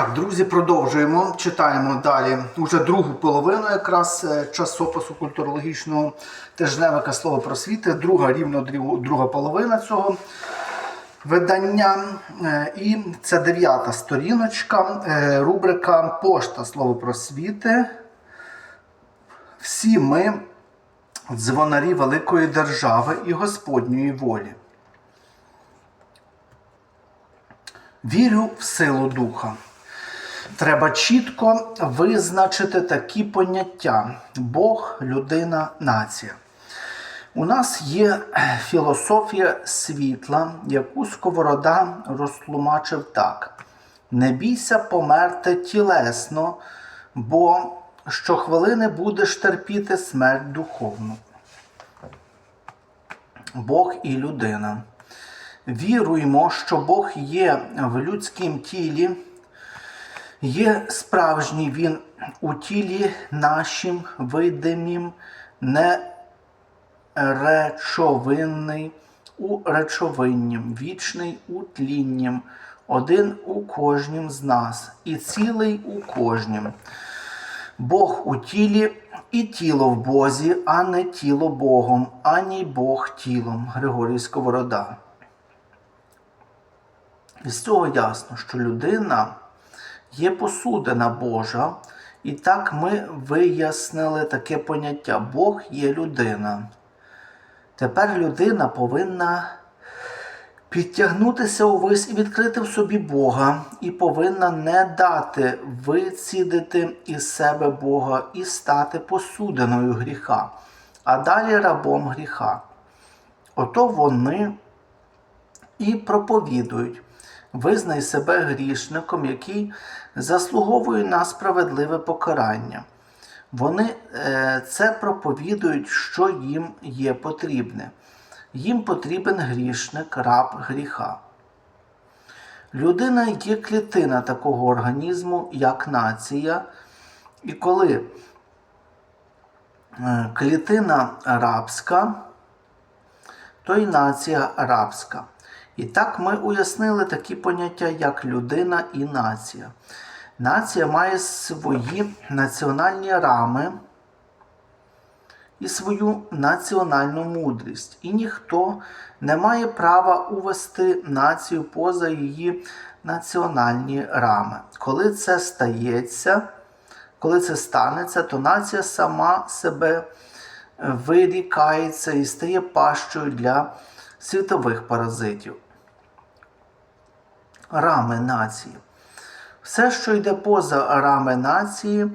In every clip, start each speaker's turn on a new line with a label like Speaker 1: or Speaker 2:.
Speaker 1: Так, друзі, продовжуємо. Читаємо далі уже другу половину якраз е, часопису культурологічного тижневика Слово просвіти, друга рівно друга половина цього видання. Е, І це дев'ята сторіночка, е, рубрика Пошта Слово просвіти. Всі ми дзвонарі великої держави і Господньої волі. Вірю в силу духа. Треба чітко визначити такі поняття: Бог, людина, нація. У нас є філософія світла, яку Сковорода розтлумачив так: не бійся померти тілесно, бо щохвилини будеш терпіти смерть духовну. Бог і людина. Віруємо, що Бог є в людськім тілі, є справжній Він у тілі нашим видимім, не речовинний у речовиннім, вічний у тліннім, один у кожнім з нас, і цілий у кожнім. Бог у тілі і тіло в Бозі, а не тіло Богом, ані Бог тілом. Григорій Сковорода. З цього ясно, що людина є посудина Божа, і так ми вияснили таке поняття: Бог є людина. Тепер людина повинна підтягнутися увесь і відкрити в собі Бога, і повинна не дати вицідити із себе Бога і стати посудиною гріха, а далі рабом гріха. Ото вони і проповідують. Визнай себе грішником, який заслуговує на справедливе покарання. Вони е, це проповідують, що їм є потрібне. Їм потрібен грішник, раб гріха. Людина є клітина такого організму, як нація, і коли е, клітина рабська, то й нація рабська. І так ми уяснили такі поняття, як людина і нація. Нація має свої національні рами і свою національну мудрість. І ніхто не має права увести націю поза її національні рами. Коли це стається, коли це станеться, то нація сама себе вирікається і стає пащою для світових паразитів. Рами нації. Все, що йде поза рами нації,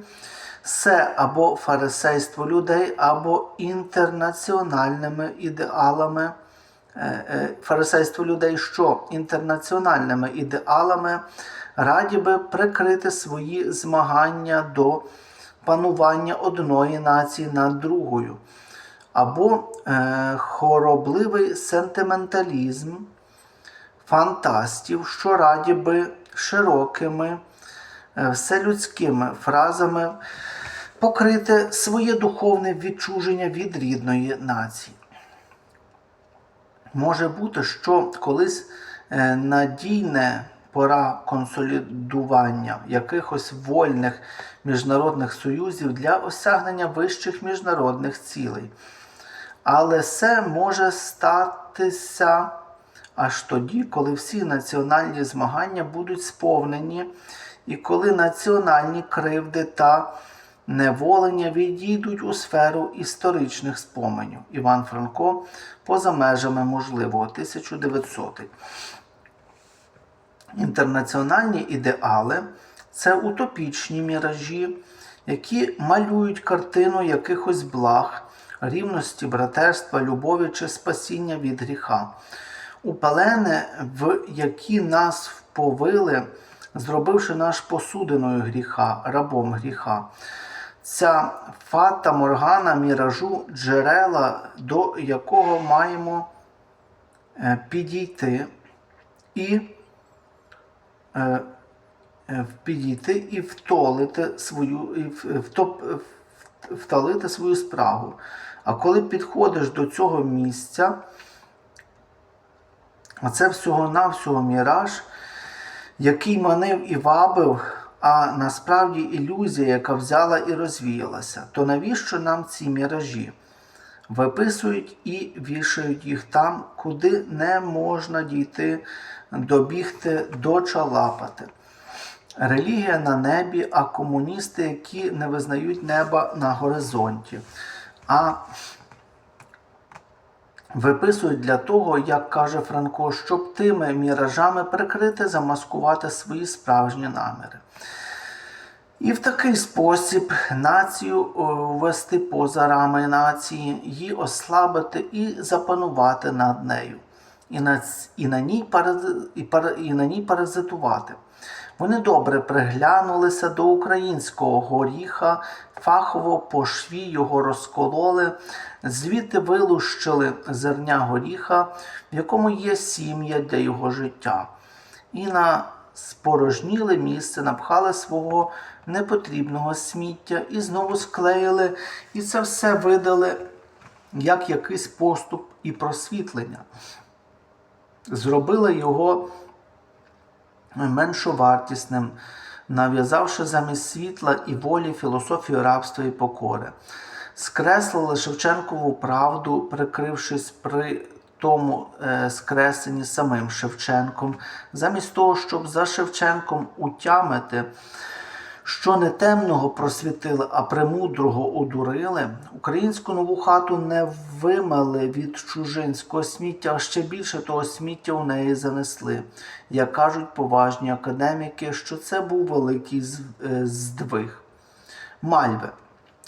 Speaker 1: це або фарисейство людей, або інтернаціональними ідеалами. е, е, Фарисейство людей, що інтернаціональними ідеалами раді би прикрити свої змагання до панування одної нації над другою, або е, хоробливий сентименталізм фантастів, що раді би широкими е, вселюдськими фразами покрити своє духовне відчуження від рідної нації. Може бути, що колись е, надійне пора консолідування якихось вольних міжнародних союзів для осягнення вищих міжнародних цілей. Але це може статися аж тоді, коли всі національні змагання будуть сповнені, і коли національні кривди та неволення відійдуть у сферу історичних споменів. Іван Франко поза межами можливого 1900. Інтернаціональні ідеали це утопічні міражі, які малюють картину якихось благ, рівності, братерства, любові чи спасіння від гріха. Упалени, в які нас вповили, зробивши наш посудиною гріха, рабом гріха. Ця фата моргана міражу джерела, до якого маємо е, підійти і е, е, підійти і втолити свою, і втоп, в- втолити свою справу. А коли підходиш до цього місця, а це всього-навсього міраж, який манив і вабив, а насправді ілюзія, яка взяла і розвіялася. То навіщо нам ці міражі? Виписують і вішають їх там, куди не можна дійти, добігти, дочалапати. Релігія на небі, а комуністи, які не визнають неба на горизонті. А виписують для того, як каже Франко, щоб тими міражами прикрити, замаскувати свої справжні наміри. І в такий спосіб націю о, ввести поза рами нації, її ослабити і запанувати над нею, і на, і на, ній, парази- і, пара- і на ній паразитувати. Вони добре приглянулися до українського горіха, фахово по шві його розкололи, звідти вилущили зерня горіха, в якому є сім'я для його життя, і на спорожніле місце напхали свого непотрібного сміття і знову склеїли, і це все видали як якийсь поступ і просвітлення. Зробили його меншовартісним, нав'язавши замість світла і волі філософію рабства і покори. Скреслили Шевченкову правду, прикрившись при тому е, скресленні самим Шевченком, замість того, щоб за Шевченком утямити, що не темного просвітили, а премудрого одурили, українську нову хату не вимели від чужинського сміття, а ще більше того сміття у неї занесли. Як кажуть поважні академіки, що це був великий е, здвиг. Мальве.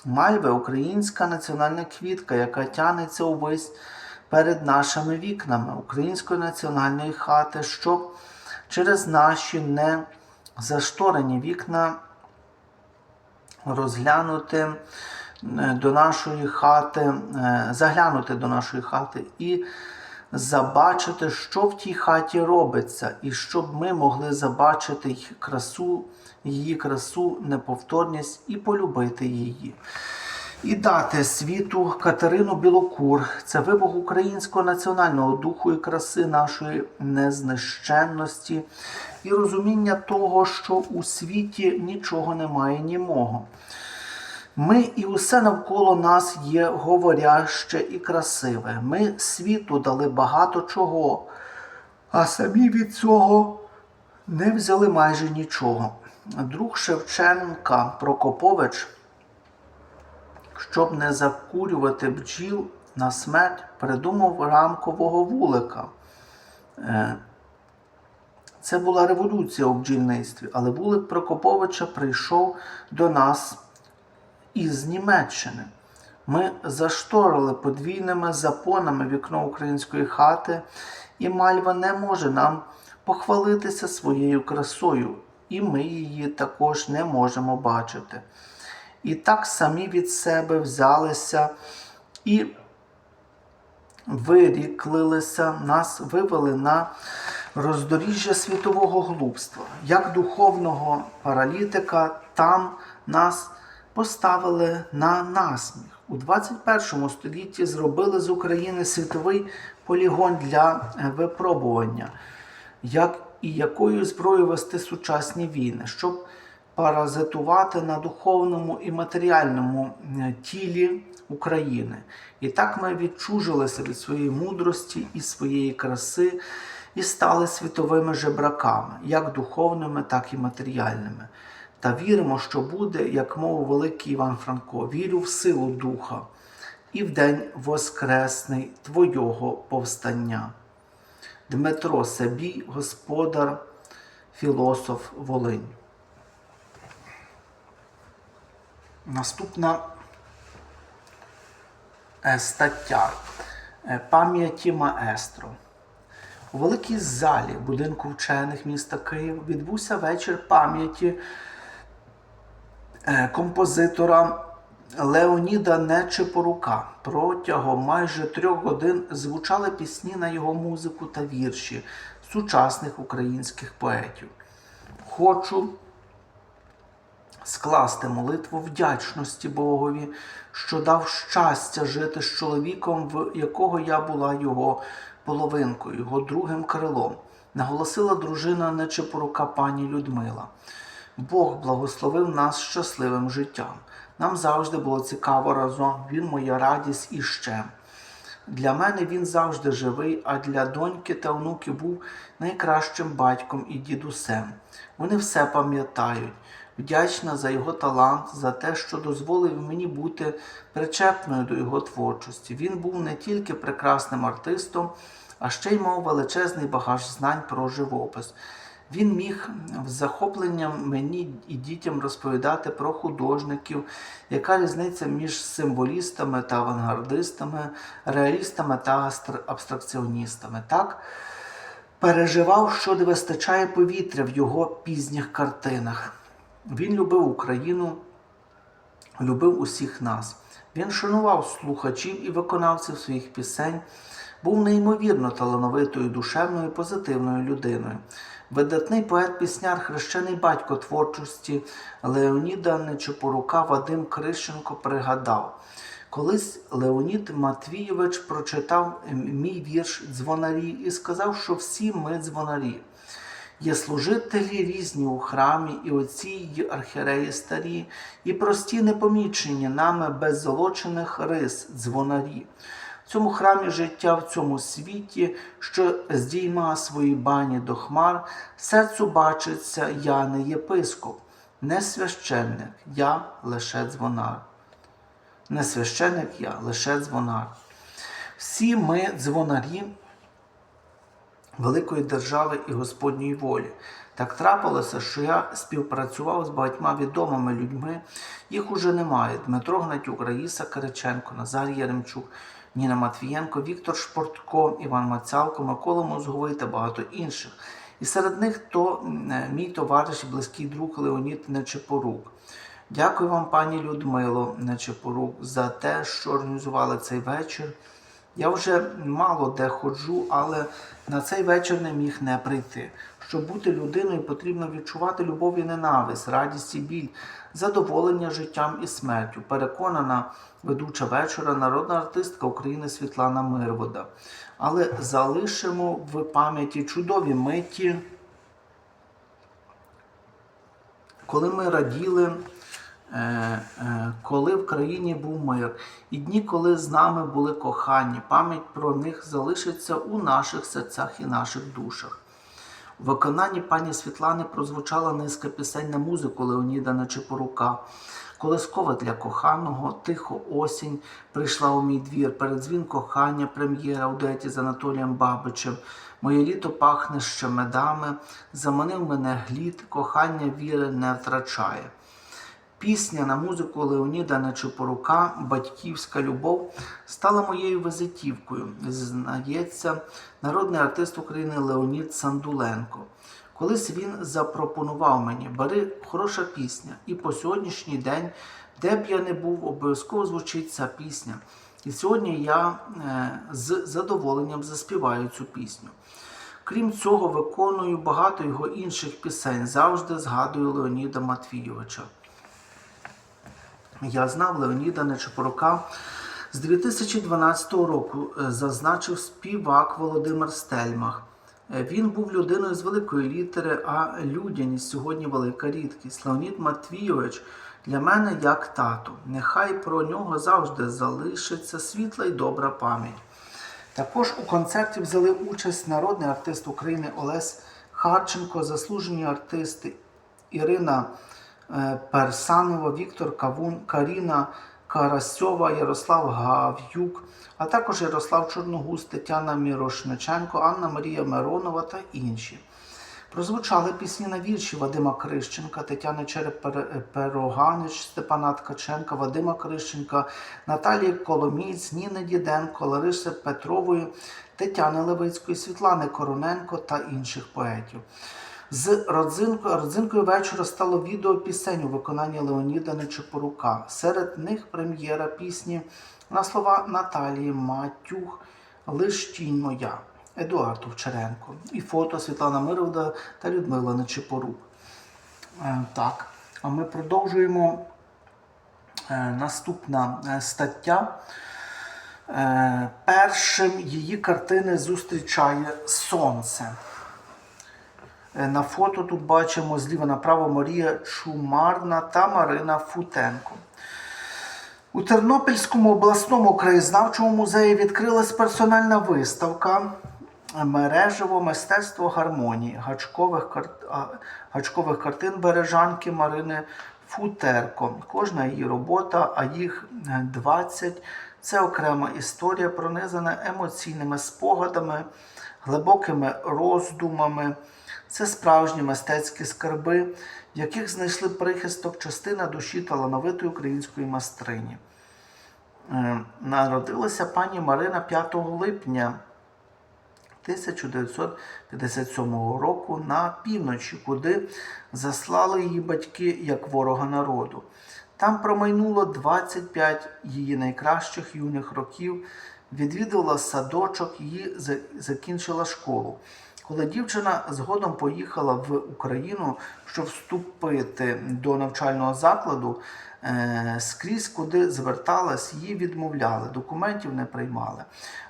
Speaker 1: Мальве українська національна квітка, яка тянеться увесь перед нашими вікнами української національної хати, щоб через наші не зашторені вікна розглянути е, до нашої хати, е, заглянути до нашої хати і забачити, що в тій хаті робиться, і щоб ми могли забачити їх красу, її красу, неповторність і полюбити її. І дати світу Катерину Білокур це вибух українського національного духу і краси нашої незнищенності, і розуміння того, що у світі нічого немає німого. Ми і усе навколо нас є говоряще і красиве. Ми світу дали багато чого, а самі від цього не взяли майже нічого. Друг Шевченка Прокопович, щоб не закурювати бджіл на смерть, придумав рамкового вулика. Е, Це була революція у бджільництві, але вулик Прокоповича прийшов до нас із Німеччини. Ми зашторили подвійними запонами вікно української хати, і Мальва не може нам похвалитися своєю красою, і ми її також не можемо бачити. І так самі від себе взялися і виріклилися, нас вивели на роздоріжжя світового глупства. Як духовного паралітика, там нас поставили на насміх. У 21 столітті зробили з України світовий полігон для е, випробування, як і якою зброєю вести сучасні війни, щоб паразитувати на духовному і матеріальному е, тілі України. І так ми відчужилися від своєї мудрості і своєї краси і стали світовими жебраками, як духовними, так і матеріальними. Та віримо, що буде, як мовив великий Іван Франко, вірю в силу Духа і в день Воскресний Твого повстання. Дмитро Сабій, господар, філософ Волинь. Наступна е, стаття Е, пам'яті маестро. У великій залі будинку вчених міста Київ відбувся вечір пам'яті е, композитора Леоніда Нечипорука. Протягом майже трьох годин звучали пісні на його музику та вірші сучасних українських поетів. Хочу скласти молитву вдячності Богові, що дав щастя жити з чоловіком, в якого я була його половинкою, його другим крилом. наголосила дружина Нечепорука пані Людмила. Бог благословив нас щасливим життям. Нам завжди було цікаво разом. Він моя радість і ще. Для мене він завжди живий, а для доньки та онуки був найкращим батьком і дідусем. Вони все пам'ятають. Вдячна за його талант, за те, що дозволив мені бути причепною до його творчості. Він був не тільки прекрасним артистом, а ще й мав величезний багаж знань про живопис. Він міг з захопленням мені і дітям розповідати про художників, яка різниця між символістами та авангардистами, реалістами та абстракціоністами. Так переживав, що не вистачає повітря в його пізніх картинах. Він любив Україну, любив усіх нас. Він шанував слухачів і виконавців своїх пісень, був неймовірно талановитою, душевною, позитивною людиною. Видатний поет-пісняр, хрещений батько творчості Леоніда Нечепорука Вадим Крищенко пригадав. Колись Леонід Матвійович прочитав мій вірш дзвонарі і сказав, що всі ми дзвонарі. Є служителі різні у храмі, і отці, і архіреї старі, і прості непомічені нами беззолочених рис, дзвонарі. В цьому храмі життя в цьому світі, що здійма свої бані до хмар, серцю бачиться я не єпископ, не священник, я лише дзвонар. Не священник я, лише дзвонар. Всі ми дзвонарі великої держави і Господньої волі. Так трапилося, що я співпрацював з багатьма відомими людьми. Їх уже немає. Дмитро Гнатюк, Раїса Кириченко, Назар Яремчук, Ніна Матвієнко, Віктор Шпортко, Іван Мацялко, Микола Мозговий та багато інших. І серед них то е, мій товариш і близький друг Леонід Нечепорук. Дякую вам, пані Людмило Нечепорук, за те, що організували цей вечір. Я вже мало де ходжу, але на цей вечір не міг не прийти. Щоб бути людиною, потрібно відчувати любов і ненависть, радість і біль, задоволення життям і смертю. Переконана ведуча вечора, народна артистка України Світлана Мирвода. Але залишимо в пам'яті чудові миті, коли ми раділи. Е, е, коли в країні був мир, і дні, коли з нами були кохані, пам'ять про них залишиться у наших серцях і наших душах. У виконанні пані Світлани прозвучала низка пісень на музику Леоніда Нечепорука. Колискова для коханого, тихо осінь прийшла у мій двір, передзвін кохання, прем'єра у дуеті з Анатолієм Бабичем. Моє літо пахне ще медами, заманив мене глід, кохання віри не втрачає. Пісня на музику Леоніда Нечепорука Батьківська любов стала моєю визитівкою, знається народний артист України Леонід Сандуленко. Колись він запропонував мені, бери хороша пісня, і по сьогоднішній день, де б я не був, обов'язково звучить ця пісня. І сьогодні я е, з задоволенням заспіваю цю пісню. Крім цього, виконую багато його інших пісень, завжди згадую Леоніда Матвійовича. Я знав Леоніда Нечепорука з 2012 року, е, зазначив співак Володимир Стельмах. Е, Він був людиною з великої літери, а людяність сьогодні велика рідкість. Леонід Матвійович для мене як тато. Нехай про нього завжди залишиться світла й добра пам'ять. Також у концерті взяли участь народний артист України Олесь Харченко, заслужені артисти Ірина Персанова, Віктор Кавун, Каріна Карасьова, Ярослав Гав'юк, а також Ярослав Чорногуз, Тетяна Мірошниченко, Анна Марія Миронова та інші. Прозвучали пісні на вірші Вадима Крищенка, Тетяни Череп-Пероганич, Степана Ткаченка, Вадима Крищенка, Наталії Коломієць, Ніни Діденко, Лариси Петрової, Тетяни Левицької, Світлани Короненко та інших поетів. З родзинкою, родзинкою вечора стало відео пісень у виконанні Леоніда Нечепорука. Серед них прем'єра пісні на слова Наталії Матюх Лиш тінь моя. Едуард Овчаренко і фото Світлана Мировда та Людмила Нечипорук. Е, Так, а ми продовжуємо. Е, Наступна е, стаття. Першим її картини зустрічає сонце. Е, На фото тут бачимо зліва направо Марія Чумарна та Марина Футенко. У Тернопільському обласному краєзнавчому музеї відкрилась персональна виставка мережево мистецтво гармонії гачкових, кар... гачкових картин бережанки Марини Футерко. Кожна її робота, а їх е, 20 це окрема історія, пронизана емоційними спогадами, глибокими роздумами. Це справжні мистецькі скарби, в яких знайшли прихисток частина душі талановитої української майстрині. Е, Народилася пані Марина 5 липня 1957 року на півночі, куди заслали її батьки як ворога народу. Там промайнуло 25 її найкращих юних років, відвідувала садочок, її закінчила школу. Коли дівчина згодом поїхала в Україну, щоб вступити до навчального закладу, е, скрізь, куди зверталась, її відмовляли, документів не приймали.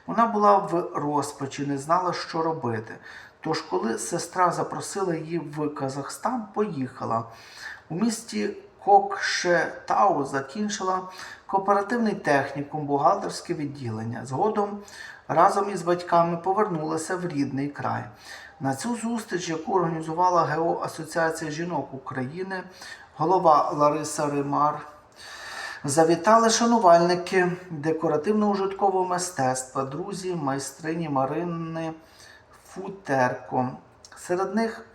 Speaker 1: Вона була в розпачі, не знала, що робити. Тож, коли сестра запросила її в Казахстан, поїхала. У місті Кокшетау закінчила кооперативний технікум, бухгалтерське відділення. Згодом разом із батьками повернулася в рідний край. На цю зустріч, яку організувала ГО Асоціація жінок України, голова Лариса Римар, завітали шанувальники декоративно-ужиткового мистецтва, друзі майстрині Марини Футерко. Серед них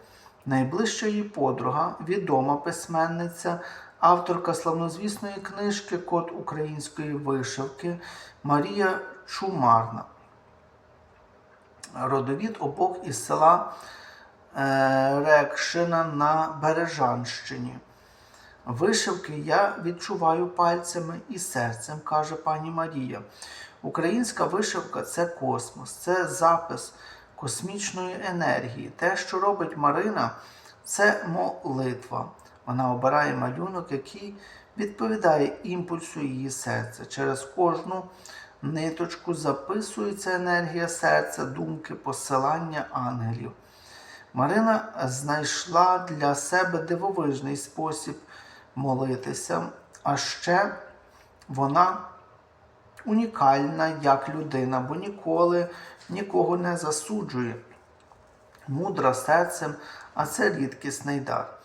Speaker 1: найближча її подруга, відома письменниця, авторка славнозвісної книжки Код української вишивки Марія Чумарна. Родовід обох із села е, Рекшина на Бережанщині. Вишивки я відчуваю пальцями і серцем, каже пані Марія. Українська вишивка це космос, це запис космічної енергії. Те, що робить Марина, це молитва. Вона обирає малюнок, який відповідає імпульсу її серця. Через кожну ниточку записується енергія серця, думки, посилання ангелів. Марина знайшла для себе дивовижний спосіб молитися, а ще вона унікальна як людина, бо ніколи нікого не засуджує. Мудра серцем, а це рідкісний дар.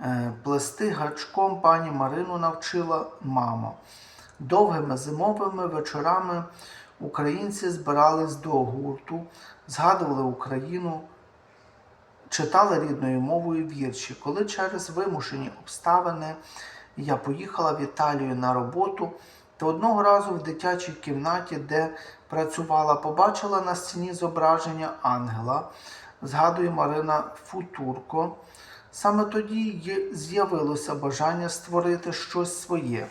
Speaker 1: Е, Плести гачком пані Марину навчила мама. Довгими зимовими вечорами українці збирались до гурту, згадували Україну, читали рідною мовою вірші. Коли через вимушені обставини я поїхала в Італію на роботу, то одного разу в дитячій кімнаті, де працювала, побачила на стіні зображення ангела, згадує Марина Футурко. Саме тоді з'явилося бажання створити щось своє.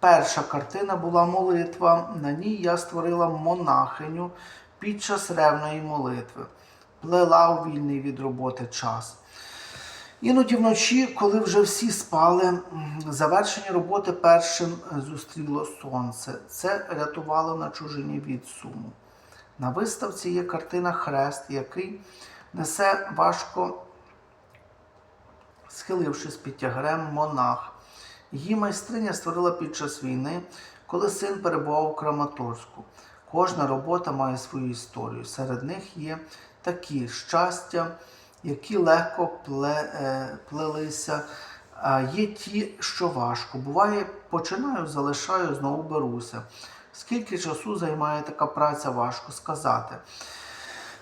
Speaker 1: Перша картина була молитва. На ній я створила монахиню під час ревної молитви, плела у вільний від роботи час. Іноді вночі, коли вже всі спали, завершення роботи першим зустріло сонце. Це рятувало на чужині від суму. На виставці є картина Хрест, який несе важко схилившись під тягарем монах. Її майстриня створила під час війни, коли син перебував у Краматорську. Кожна робота має свою історію. Серед них є такі щастя, які легко е, плелися, а є ті, що важко. Буває, починаю, залишаю, знову беруся. Скільки часу займає така праця, важко сказати.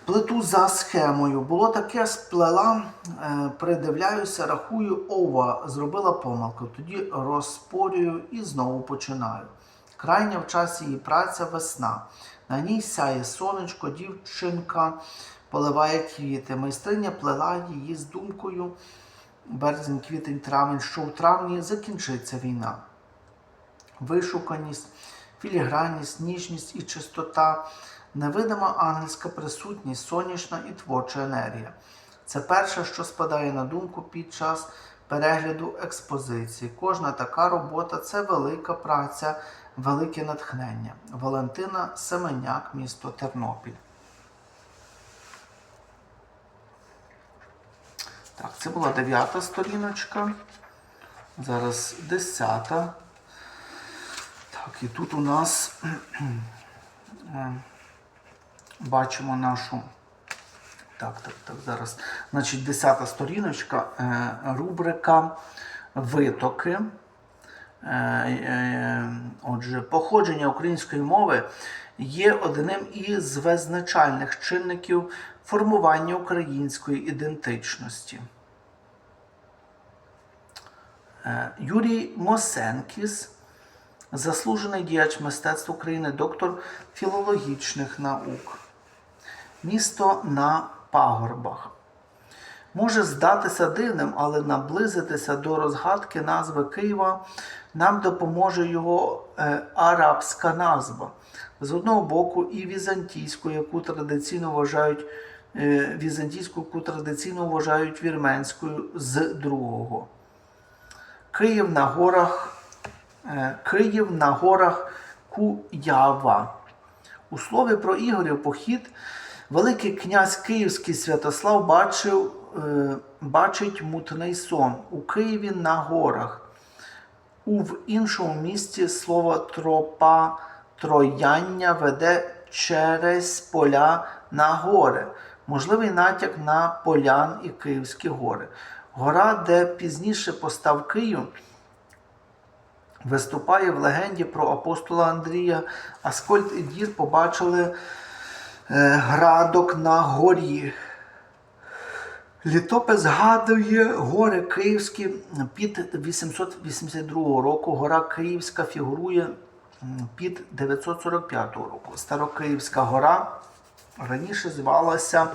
Speaker 1: Плету за схемою. Було таке, сплела, е, придивляюся, рахую, ова, зробила помилку. Тоді розпорюю і знову починаю. Крайня в часі її праця весна. На ній сяє сонечко, дівчинка поливає квіти. Майстриня плела її з думкою березень, квітень, травень, що в травні закінчиться війна вишуканість, філігранність, ніжність і чистота, невидима ангельська присутність, сонячна і творча енергія. Це перше, що спадає на думку під час перегляду експозиції. Кожна така робота це велика праця, велике натхнення. Валентина Семеняк, місто Тернопіль. Так, це була дев'ята сторіночка. Зараз десята. Так, і тут у нас е, бачимо нашу. Так, так, так, зараз. Значить, десята сторіночка, е, рубрика Витоки. Е, е, Отже, походження української мови є одним із визначальних чинників формування української ідентичності. Юрій Мосенкіс, заслужений діяч мистецтв України, доктор філологічних наук. Місто на пагорбах. Може здатися дивним, але наблизитися до розгадки назви Києва нам допоможе його е, арабська назва. З одного боку, і візантійську, яку традиційно вважають е, візантійську, яку традиційно вважають вірменською з другого. Київ на горах, е, Київ на горах Куява. У слові про Ігорів похід Великий князь Київський Святослав бачив, е, бачить мутний сон у Києві на горах. У в іншому місці слово тропа трояння веде через поля на гори. Можливий натяк на полян і Київські гори. Гора, де пізніше постав Київ, виступає в легенді про апостола Андрія. Аскольд і Дір побачили градок на горі. Літопис згадує гори Київські під 882 року. Гора Київська фігурує під 945 року. Старокиївська гора раніше звалася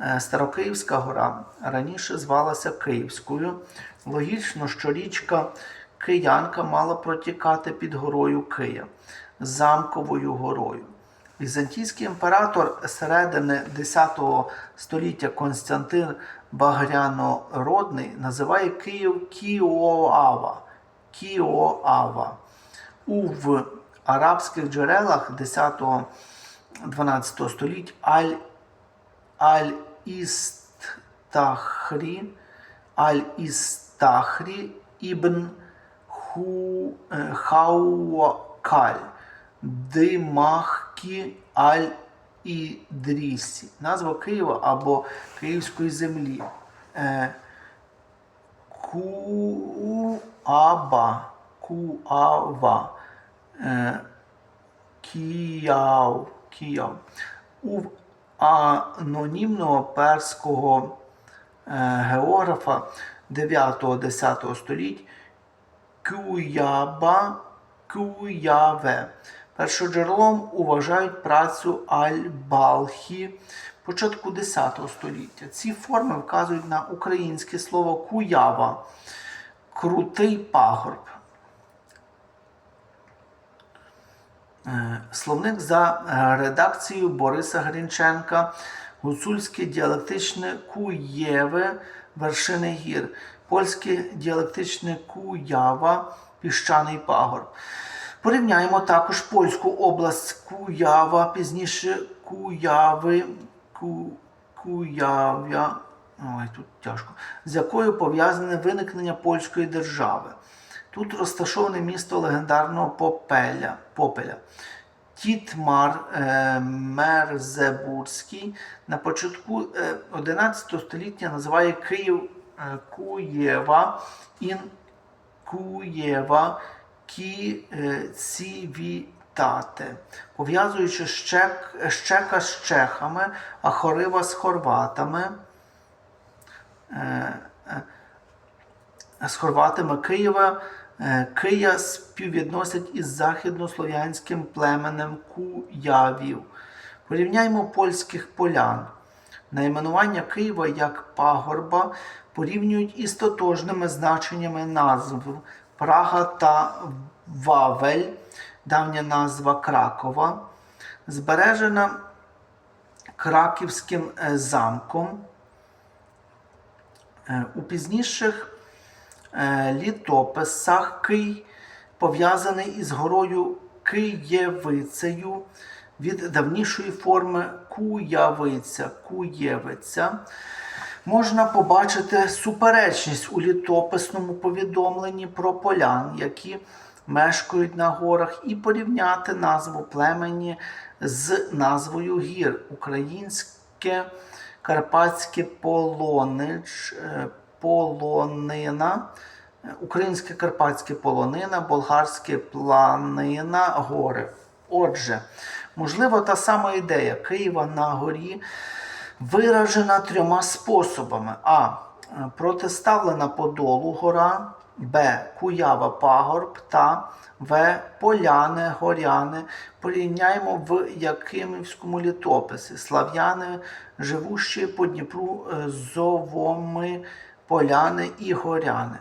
Speaker 1: е, Старокиївська гора раніше звалася Київською. Логічно, що річка Киянка мала протікати під горою Кия, замковою горою. Візантійський імператор середини X століття Константин Багрянородний називає Київ Кіоава. Кіоава. У в арабських джерелах 10-12 століть Аль Аль-Істахрі Аль-Істахрі ібн Ху, е, Хауакаль Димахкі Аль-Ідрісі. Назва Києва або Київської землі. Е, Куаба. Куава. Е, Кіяв. Кіяв. У анонімного перського е, географа 9-10 століть Кюяба Кюяве. Першоджерелом вважають працю Аль-Балхі початку 10 століття. Ці форми вказують на українське слово куява, крутий пагорб. Е, Словник за е, редакцією Бориса Грінченка, гуцульське діалектичне Куєве, вершини гір, польське діалектичне Куява, піщаний пагорб. Порівняємо також польську область Куява, пізніше Куяви, Ку, Куяв'я, ой, тут тяжко, з якою пов'язане виникнення польської держави. Тут розташоване місто легендарного Попеля. Попеля. Тітмар е, Мерзебурський на початку е, 11 століття називає Київ е, Куєва, ін Куєва Кі е, Цівітате, пов'язуючи щек, щека з чехами, а хорива з хорватами. Е, е, з хорватами Києва Кия співвідносять із західнослов'янським племенем Куявів. Порівняймо польських полян. Найменування Києва як пагорба порівнюють із тотожними значеннями назв Прага та Вавель, давня назва Кракова, збережена Краківським е, замком. Е, У пізніших е, літописах Кий пов'язаний із горою Києвицею від давнішої форми Куявиця, Куєвиця. Можна побачити суперечність у літописному повідомленні про полян, які мешкають на горах, і порівняти назву племені з назвою гір. Українське карпатське полонич, е, полонина. Українське карпатське полонина, болгарське планина, гори. Отже, можливо, та сама ідея Києва на горі виражена трьома способами: А. Протиставлена Подолу гора, Б. Куява пагорб та В. Поляни, горяни. Порівняємо в Якимівському літописі. Слав'яни, живущі по Дніпру е, зовоми поляни і горяни.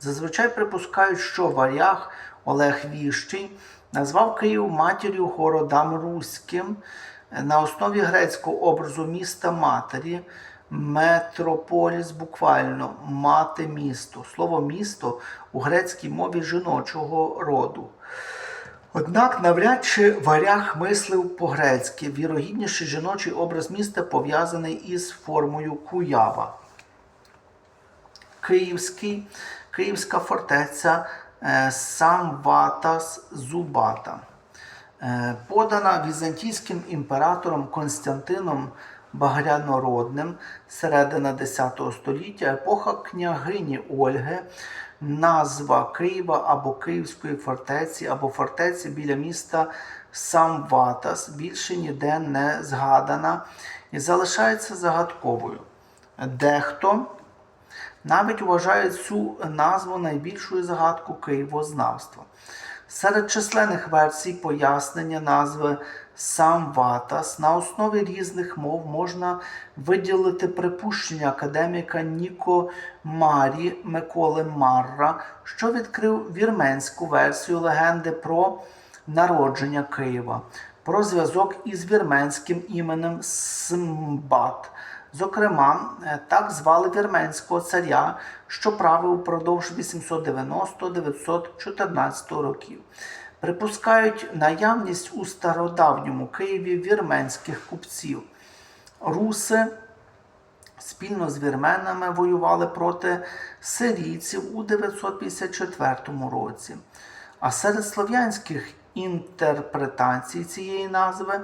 Speaker 1: Зазвичай припускають, що варяг Олег Віщий назвав Київ матір'ю городам руським на основі грецького образу міста матері. Метрополіс буквально мати місто. Слово місто у грецькій мові жіночого роду. Однак навряд чи варяг мислив по-грецьки. Вірогідніше жіночий образ міста пов'язаний із формою куява. Київський, Київська фортеця е, Самватас Зубата, подана візантійським імператором Константином Багрянородним середина X століття, епоха княгині Ольги, назва Києва або Київської фортеці, або фортеці біля міста Самватас більше ніде не згадана і залишається загадковою. Дехто навіть вважають цю назву найбільшою загадкою києвознавства. Серед численних версій пояснення назви Самватас на основі різних мов можна виділити припущення академіка Ніко Марі Миколи Марра, що відкрив вірменську версію легенди про народження Києва, про зв'язок із вірменським іменем Смбат. Зокрема, е, так звали вірменського царя, що правив упродовж 890-914 років. Припускають наявність у стародавньому Києві вірменських купців. Руси спільно з вірменами воювали проти сирійців у 954 році. А серед слов'янських інтерпретацій цієї назви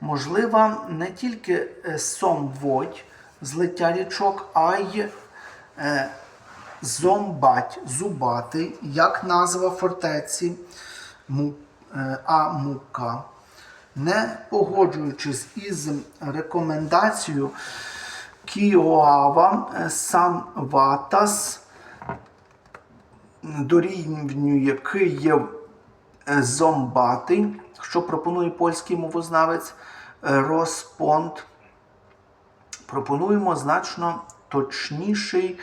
Speaker 1: можлива не тільки е, сомводь, злиття річок, а й е, зомбать, зубатий, як назва фортеці Му- е, Амука. Не погоджуючись із рекомендацією Кіоава е, Самватас дорівнює Київ е, Зомбатий, що пропонує польський мовознавець е, Роспонд. Пропонуємо значно точніший,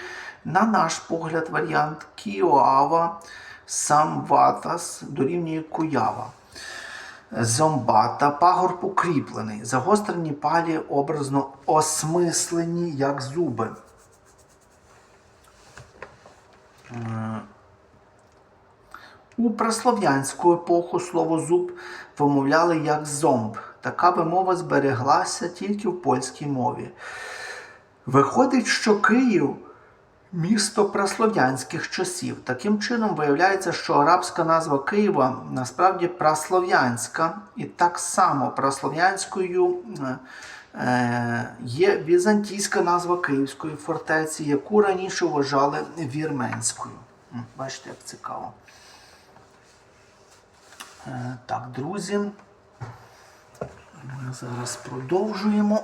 Speaker 1: на наш погляд, варіант Кіоава Самватас дорівнює Куява. Зомбата, пагорб укріплений, загострені палі образно осмислені, як зуби. У праслов'янську епоху слово зуб вимовляли як зомб. Така вимова збереглася тільки в польській мові. Виходить, що Київ місто праслов'янських часів. Таким чином виявляється, що арабська назва Києва насправді праслов'янська, і так само праслов'янською е, е, є візантійська назва Київської фортеці, яку раніше вважали вірменською. Бачите, як цікаво. Е, Так, друзі, ми зараз продовжуємо.